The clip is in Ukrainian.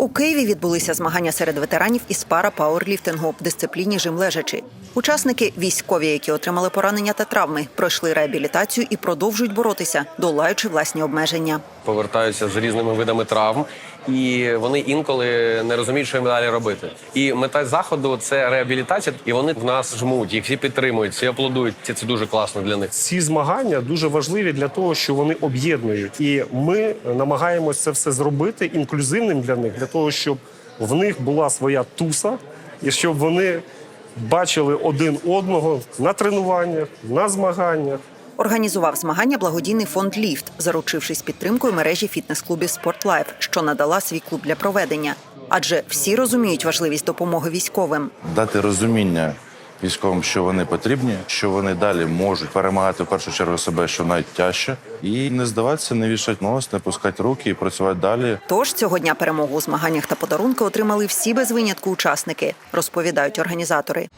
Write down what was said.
У Києві відбулися змагання серед ветеранів із пара пауерліфтингу в дисципліні жим лежачи. Учасники військові, які отримали поранення та травми, пройшли реабілітацію і продовжують боротися, долаючи власні обмеження. Повертаються з різними видами травм, і вони інколи не розуміють, що їм далі робити. І мета заходу це реабілітація, і вони в нас жмуть, їх всі підтримують, всі аплодують. Це, це дуже класно для них. Ці змагання дуже важливі для того, що вони об'єднують, і ми намагаємося це все зробити інклюзивним для них, для того, щоб в них була своя туса, і щоб вони бачили один одного на тренуваннях, на змаганнях. Організував змагання благодійний фонд Ліфт, заручившись підтримкою мережі фітнес-клубів «Спортлайф», що надала свій клуб для проведення. Адже всі розуміють важливість допомоги військовим. дати розуміння військовим, що вони потрібні, що вони далі можуть перемагати в першу чергу себе, що найтяжче, і не здаватися, не вішати нос, не пускати руки і працювати далі. Тож цього дня перемогу у змаганнях та подарунки отримали всі без винятку учасники, розповідають організатори.